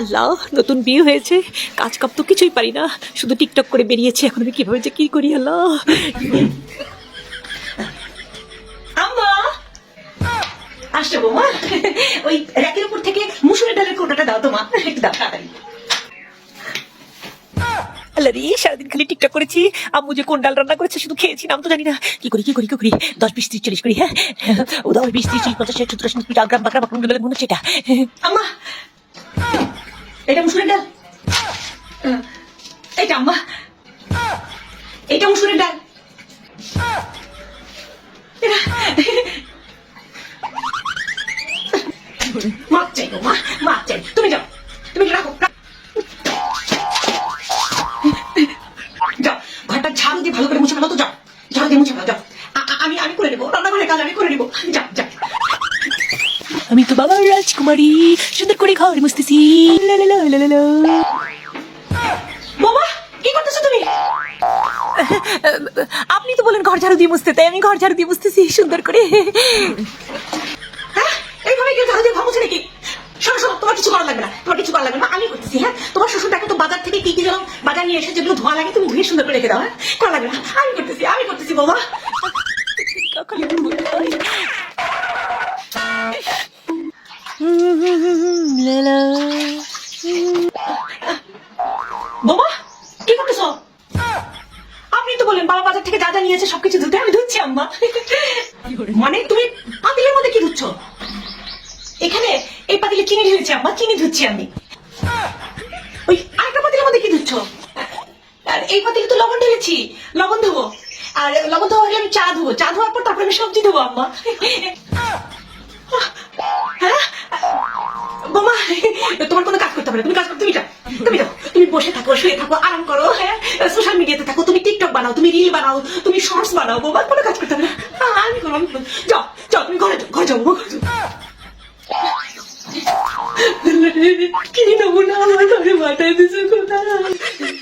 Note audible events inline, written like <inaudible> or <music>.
আল্লাহ নতুন বিয়ে হয়েছে। কাজ কাপ তো কিছুই পারি না। শুধু টিকটক করে বেরিয়েছে। এখন আমি কীভাবে যে কি করি আল্লাহ? আম্মা! আসছে বৌমা। ওই র্যাকের উপর থেকে মুসুরের ডালের কোটাটা দাও তোমা একটু দাও তাড়াতাড়ি। আল্লাহ রে সারাদিন খালি টিকটক করেছি। আম্মু যে কোন ডাল রান্না করেছে শুধু খেয়েছি নাম তো জানি না। কি করি কি করি কি করি? দশ বিশ ত্রিশ চল্লিশ করি হ্যাঁ? ও দাও বিশ ত্রিশ চল্লিশ পঞ্চাশ ষাট সত্তর আশি গ্রাম বাকরা বাকরা মনে হচ্ছে এটা। আম্মা! এটা মুসুরের ডাল। এটা আম্মা। এইটা মুসুরের ডাল। এটা মাপ চাই মা, মাপ চাই। তুমি যাও, তুমি রাখো। আমি তো বাবার রাজকুমারী। সুন্দর করে ঘর মুছতেছি। বাবা, কি করতেছো তুমি? আপনি তো বলেন ঘর ঝাড়ু দিয়ে মুছতে, তাই আমি ঘর ঝাড়ু দিয়ে মুছতেছি, সুন্দর করে। হ্যাঁ এইভাবে কেউ ঝাড়ু দিয়ে মুছে নাকি? শোনো শোনো, তোমার কিছু করা লাগবে না, তোমার কিছু করা লাগবে না, আমি করতেছি হ্যাঁ? তোমার শ্বশুর দেখো তো বাজার থেকে কি কি যেন বাজার নিয়ে এসে যেগুলো ধোয়া লাগে, তুমি ধুয়ে সুন্দর করে রেখে দাও হ্যাঁ? করা লাগবে না, আমি করতেছি আমি করতেছি, বাবা। বাবা, কি করতেছো? আপনি তো বলেন বাবা বাজার থেকে যা যা নিয়েছে সবকিছু ধুতে, আমি ধুচ্ছি, আম্মা। মানে তুমি পাতিলের মধ্যে কি ধুচ্ছ? এখানে এই পাতিলে চিনি ঢেলেছি, আম্মা, চিনি ধুচ্ছি আমি। ওই আরেকটা পাতিলের মধ্যে কি ধুচ্ছ? আর এই পাতিলে তো লবণ ঢেলেছি, লবণ ধোবো। আর লবণ ধোয়া হলে আমি চা ধোবো, চা ধোয়ার পর তারপরে আমি সবজি ধোবো, আম্মা। হ্যাঁ? <laughs> তোমার কোনো কাজ করতে না। তুমি কাজ করো, তুমি তুমি যাও। তুমি বসে থাকো, শুয়ে থাকো, আরাম করো হ্যাঁ? সোশ্যাল মিডিয়াতে থাকো, তুমি টিকটক বানাও, তুমি রিল বানাও, তুমি শর্টস বানাও বা কোনো কাজ করতে না। আমি করো আমি। যাও যাও, তুমি ঘরে ঘরে যাও ঘরে যাও। কি নমুনা আমার ঘরে মাথায় দিছো, কোথায়?